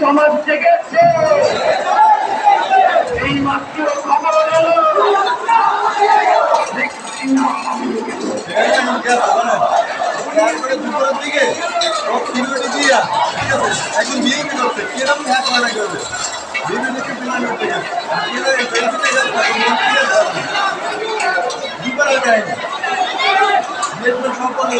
সমাজ জেগেছে এই মাত্র খবর এলো। মিডিয়া একজন বিএনপি করতে কে নাম হ্যাঁ মানা করবে? বিএনপি বিমান করতে দুবার সম্পন্ন